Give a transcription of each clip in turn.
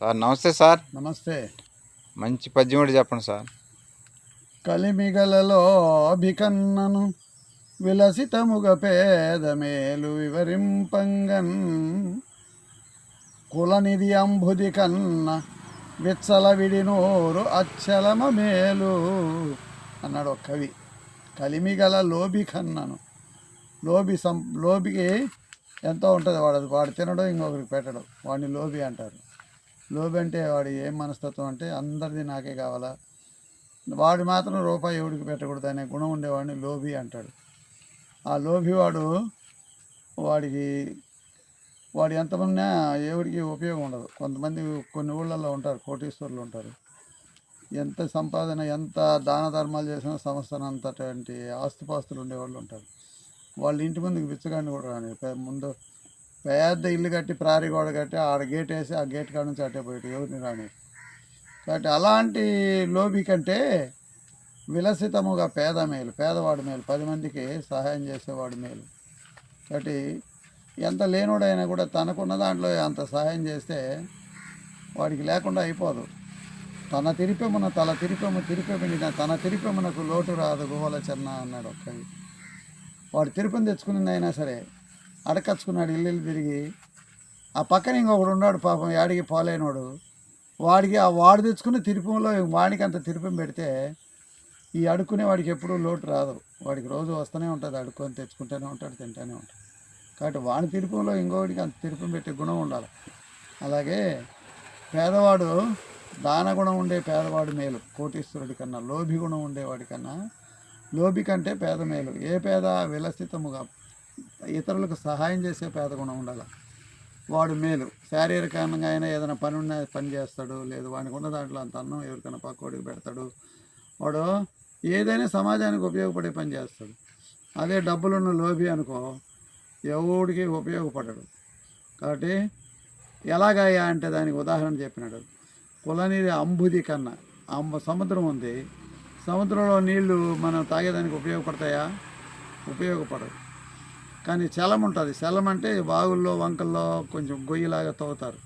Sir నమస్తే sir. నమస్తే. మంచి పద్యం కూడా చెప్పండి సార్. కలిమిగలలో అభికన్నను విలసితముగ పేద మేలు వివరింపంగన్. కులనిధి అంబుది కన్న విచ్చల విడినోరు అచ్చలమ మేలు అన్నాడు ఒక కవి. కలిమిగల లోబి కన్నను. లోబి సం లోబికి ఎంతో ఉంటుంది వాడు వాడు తినడం ఇంకొకరికి పెట్టడం వాడిని లోబి అంటారు. లోబి అంటే వాడు ఏం మనస్తత్వం అంటే అందరిది నాకే కావాలా? వాడు మాత్రం రూపాయి ఎవడికి పెట్టకూడదు అనే గుణం ఉండేవాడిని లోభి అంటాడు. ఆ లోభివాడు వాడికి వాడు ఎంతమన్నా ఎవడికి ఉపయోగం ఉండదు. కొంతమంది కొన్ని ఊళ్ళల్లో ఉంటారు కోటీశ్వరులు ఉంటారు. ఎంత సంపాదన ఎంత దాన ధర్మాలు చేసినా సంస్థను అంతటువంటి ఆస్తుపాస్తులు ఉండేవాళ్ళు ఉంటారు. వాళ్ళ ఇంటి ముందుకు బిచ్చగాడిని కూడా రాని ముందు పెద్ద ఇల్లు కట్టి ప్రారీ గోడ కట్టి ఆడ గేట్ వేసి ఆ గేట్ కాడ నుంచి అట్టే పోయి ఎవరిని రాని కాబట్టి అలాంటి లోబి కంటే విలసితముగా పేద మేలు పేదవాడు మేలు పది మందికి సహాయం చేసేవాడు మేలు. కాబట్టి ఎంత లేనోడైనా కూడా తనకున్న దాంట్లో అంత సహాయం చేస్తే వాడికి లేకుండా అయిపోదు. తన తిరిపెమున తల తిరిపెము తిరిపెమిన తన తిరిపెమునకు లోటు రాదు గువ్వల చెన్న అన్నాడు ఒక్కవి వాడు తిరుపతి తెచ్చుకున్నదైనా అయినా సరే అడకచ్చుకున్నాడు ఇల్లు తిరిగి. ఆ పక్కన ఇంకొకడు ఉన్నాడు పాపం యాడికి పోలేనోడు. వాడికి ఆ వాడు తెచ్చుకుని తిరుపంలో వాడికి అంత తిరుపం పెడితే ఈ అడుక్కునే వాడికి ఎప్పుడూ లోటు రాదు. వాడికి రోజు వస్తూనే ఉంటుంది అడుక్కొని తెచ్చుకుంటూనే ఉంటాడు తింటూనే ఉంటాడు. కాబట్టి వాడి తిరుపంలో ఇంకొకటికి అంత తిరుపం పెట్టే గుణం ఉండాలి. అలాగే పేదవాడు దాన గుణం ఉండే పేదవాడు మేలు కోటీశ్వరుడి కన్నా లోభి గుణం ఉండేవాడి కన్నా లోభి కంటే పేద మేలు. ఏ పేద విలసితముగా ఇతరులకు సహాయం చేసే పేద గుణం ఉండాలి. వాడు మేలు. శారీరకంగా అయినా ఏదైనా పని ఉన్న పని చేస్తాడు లేదు వాడికి ఉన్న దాంట్లో అంత అన్నం ఎవరికైనా పక్కోడికి పెడతాడు. వాడు ఏదైనా సమాజానికి ఉపయోగపడే పని చేస్తాడు. అదే డబ్బులున్న లోభి అనుకో ఎవడికి ఉపయోగపడడు. కాబట్టి ఎలాగయ్యా అంటే దానికి ఉదాహరణ చెప్పినాడు. కులనీది అంబుది కన్నా అంబ సముద్రం ఉంది. సముద్రంలో నీళ్ళు మనం తాగేదానికి ఉపయోగపడతాయా? ఉపయోగపడవు. కానీ శలం ఉంటుంది. శలం అంటే బావుల్లో వంకల్లో కొంచెం గొయ్యిలాగా తవ్వుతారు.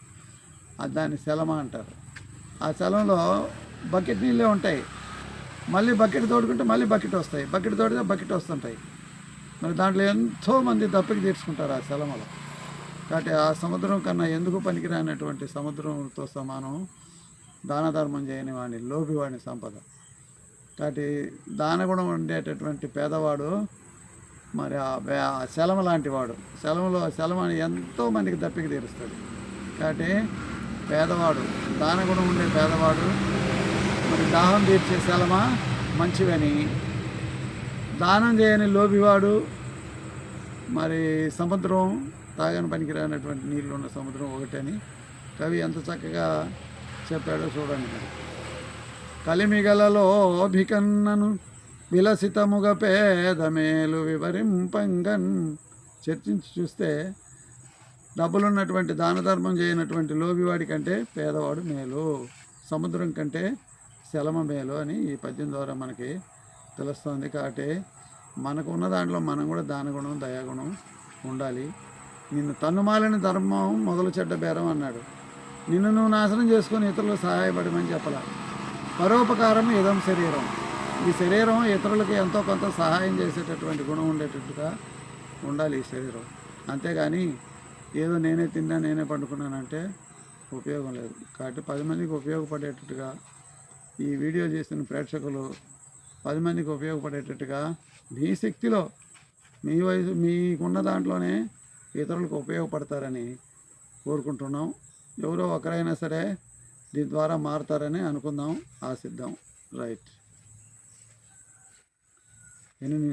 దాన్ని శలమ అంటారు. ఆ శలంలో బకెట్ నీళ్ళే ఉంటాయి. మళ్ళీ బకెట్ తోడుకుంటే మళ్ళీ బకెట్ వస్తాయి. బకెట్ తోడితే బకెట్ వస్తుంటాయి. మరి దాంట్లో ఎంతోమంది దప్పికి తీర్చుకుంటారు ఆ శలమలో కాబట్టి ఆ సముద్రం కన్నా ఎందుకు పనికిరానటువంటి సముద్రంతో సమానం? దాన ధర్మం చేయని వాడిని లోపి వాడిని సంపద. కాబట్టి దానగుణం ఉండేటటువంటి పేదవాడు మరి ఆ శలమ లాంటి వాడు. శలమలో శలమని ఎంతో మందికి దప్పికి తీరుస్తాడు. కాబట్టి పేదవాడు దానగుణం ఉండే పేదవాడు మరి దాహం తీర్చే శలమ మంచివని. దానం చేయని లోబివాడు మరి సముద్రం తాగని పనికిరానటువంటి నీళ్ళు ఉన్న సముద్రం ఒకటని కవి ఎంత చక్కగా చెప్పాడో చూడండి కలిమిగలలో భికన్నను విలసితముగ పేద మేలు వివరింపంగన్. చర్చించి చూస్తే డబ్బులున్నటువంటి దాన ధర్మం చేయనటువంటి లోబివాడి కంటే పేదవాడు మేలు. సముద్రం కంటే శలమ మేలు అని ఈ పద్యం ద్వారా మనకి తెలుస్తుంది కాబట్టి మనకు ఉన్న దాంట్లో మనం కూడా దానగుణం దయాగుణం ఉండాలి. నిన్ను తన్నుమాలని ధర్మం మొదలు చెడ్డ బేరం అన్నాడు. నిన్ను నువ్వు నాశనం చేసుకొని ఇతరులకు సహాయపడమని చెప్పాల. పరోపకారం ఇదం శరీరం. ఈ శరీరం ఇతరులకి ఎంతో కొంత సహాయం చేసేటటువంటి గుణం ఉండేటట్టుగా ఉండాలి ఈ శరీరం. అంతేగాని ఏదో నేనే తిన్నా నేనే పండుకున్నానంటే ఉపయోగం లేదు. కాబట్టి పది మందికి ఉపయోగపడేటట్టుగా ఈ వీడియో చేసిన ప్రేక్షకులు పది మందికి ఉపయోగపడేటట్టుగా మీ శక్తిలో మీ వయసు మీకున్న దాంట్లోనే ఇతరులకు ఉపయోగపడతారని కోరుకుంటున్నాం. ఎవరో ఒకరైనా సరే దీని ద్వారా మారుతారని అనుకుందాం ఆశిద్దాం. రైట్. ಏನೇನು